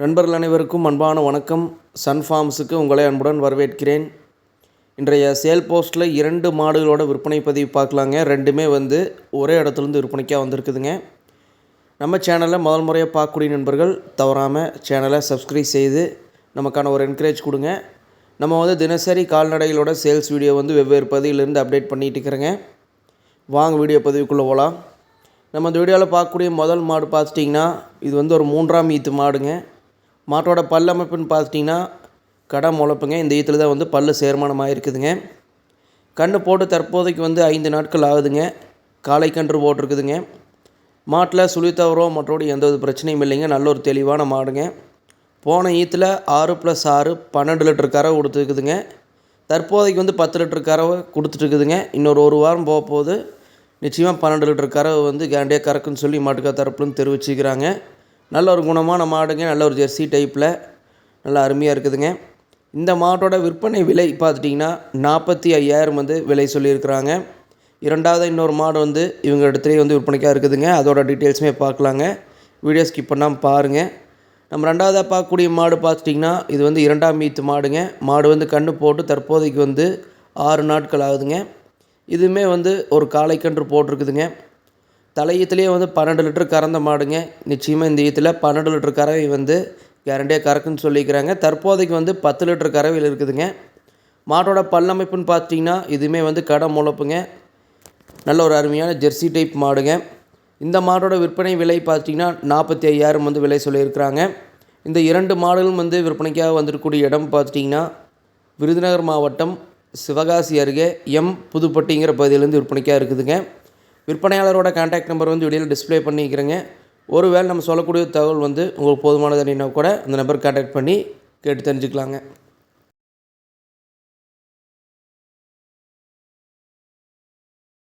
நண்பர்கள் அனைவருக்கும் அன்பான வணக்கம். சன் ஃபார்ம்ஸுக்கு உங்களை அன்புடன் வரவேற்கிறேன். இன்றைய சேல் போஸ்ட்டில் இரண்டு மாடுகளோட விற்பனை பதிவு பார்க்கலாங்க. ரெண்டுமே வந்து ஒரே இடத்துலேருந்து விற்பனைக்காக வந்திருக்குதுங்க. நம்ம சேனலில் முதல் முறையாக பார்க்கக்கூடிய நண்பர்கள் தவறாமல் சேனலை சப்ஸ்கிரைப் செய்து நமக்கான ஒரு என்கரேஜ் கொடுங்க. நம்ம வந்து தினசரி கால்நடைகளோட சேல்ஸ் வீடியோ வந்து வெவ்வேறு பதிவிலிருந்து அப்டேட் பண்ணிகிட்டு இருக்கிறேங்க. வாங்க வீடியோ பதிவுக்குள்ளே போகலாம் நம்ம இந்த வீடியோவில் பார்க்கக்கூடிய முதல் மாடு பார்த்துட்டிங்கன்னா இது வந்து ஒரு மூன்றாம் ஈத்து மாடுங்க. மாட்டோட பல் அமைப்புன்னு பார்த்துட்டிங்கன்னா கடை முளைப்புங்க. இந்த ஈத்தில் தான் வந்து பல் சேர்மானமாக இருக்குதுங்க கன்று போட்டு தற்போதைக்கு வந்து ஐந்து நாட்கள் ஆகுதுங்க. காலை கன்று போட்டிருக்குதுங்க. மாட்டில் சுழி தவறோ மற்றோடு எந்த ஒரு பிரச்சனையும் இல்லைங்க. நல்ல ஒரு தெளிவான மாடுங்க. போன ஈத்தில் ஆறு ப்ளஸ் ஆறு பன்னெண்டு லிட்டர் கறவை கொடுத்துருக்குதுங்க. தற்போதைக்கு வந்து பத்து லிட்டர் கறவை கொடுத்துட்ருக்குதுங்க இன்னொரு ஒரு வாரம் போக போது நிச்சயமாக பன்னெண்டு லிட்டர் கறவை வந்து கேண்டியாக கறக்குன்னு சொல்லி மாட்டுக்கா தரப்புலன்னு தெரிவிச்சுக்கிறாங்க. நல்ல ஒரு குணமான மாடுங்க நல்ல ஒரு ஜெர்சி டைப்பில் நல்லா அருமையாக இருக்குதுங்க. இந்த மாட்டோட விற்பனை விலை பார்த்துட்டிங்கன்னா நாற்பத்தி ஐயாயிரம் வந்து விலை சொல்லியிருக்கிறாங்க. இரண்டாவது இன்னொரு மாடு வந்து இவங்க இடத்துலேயே வந்து விற்பனைக்காக இருக்குதுங்க. அதோட டீட்டெயில்ஸுமே பார்க்கலாங்க. வீடியோ ஸ்கிப் பண்ணாமல் பாருங்கள் நம்ம ரெண்டாவதாக பார்க்கக்கூடிய மாடு பார்த்துட்டிங்கன்னா இது வந்து இரண்டாம் மீத்து மாடுங்க. மாடு வந்து கன்று போட்டு தற்போதைக்கு வந்து ஆறு நாட்கள் ஆகுதுங்க. இதுவுமே வந்து ஒரு காளைக்கன்று போட்டிருக்குதுங்க. தலையத்துலேயே வந்து பன்னெண்டு லிட்டர் கறந்த மாடுங்க. நிச்சயமாக இந்த ஈத்தில் பன்னெண்டு லிட்டர் கறவை வந்து கேரண்டியாக கறக்குன்னு சொல்லிக்கிறாங்க. தற்போதைக்கு வந்து பத்து லிட்டர் கறவையில் இருக்குதுங்க. மாட்டோட பல்லமைப்புன்னு பார்த்தீங்கன்னா இதுவுமே வந்து கடை முளைப்புங்க நல்ல ஒரு அருமையான ஜெர்சி டைப் மாடுங்க. இந்த மாடோட விற்பனை விலை பார்த்தீங்கன்னா நாற்பத்தி ஐயாயிரம் வந்து விலை சொல்லியிருக்கிறாங்க. இந்த இரண்டு மாடுகளும் வந்து விற்பனைக்காக வந்திருக்கக்கூடிய இடம் பார்த்துட்டிங்கன்னா விருதுநகர் மாவட்டம் சிவகாசி அருகே எம் புதுப்பட்டிங்கிற பகுதியிலேருந்து விற்பனைக்காக இருக்குதுங்க. விற்பனையாளரோட கான்டாக்ட் நம்பர் வந்து வீடியோவில் டிஸ்ப்ளே பண்ணிக்கிறேங்க. ஒருவேளை நம்ம சொல்லக்கூடிய தகவல் வந்து உங்களுக்கு போதுமானது அப்படின்னா கூட அந்த நம்பர் கான்டாக்ட் பண்ணி கேட்டு தெரிஞ்சுக்கலாங்க.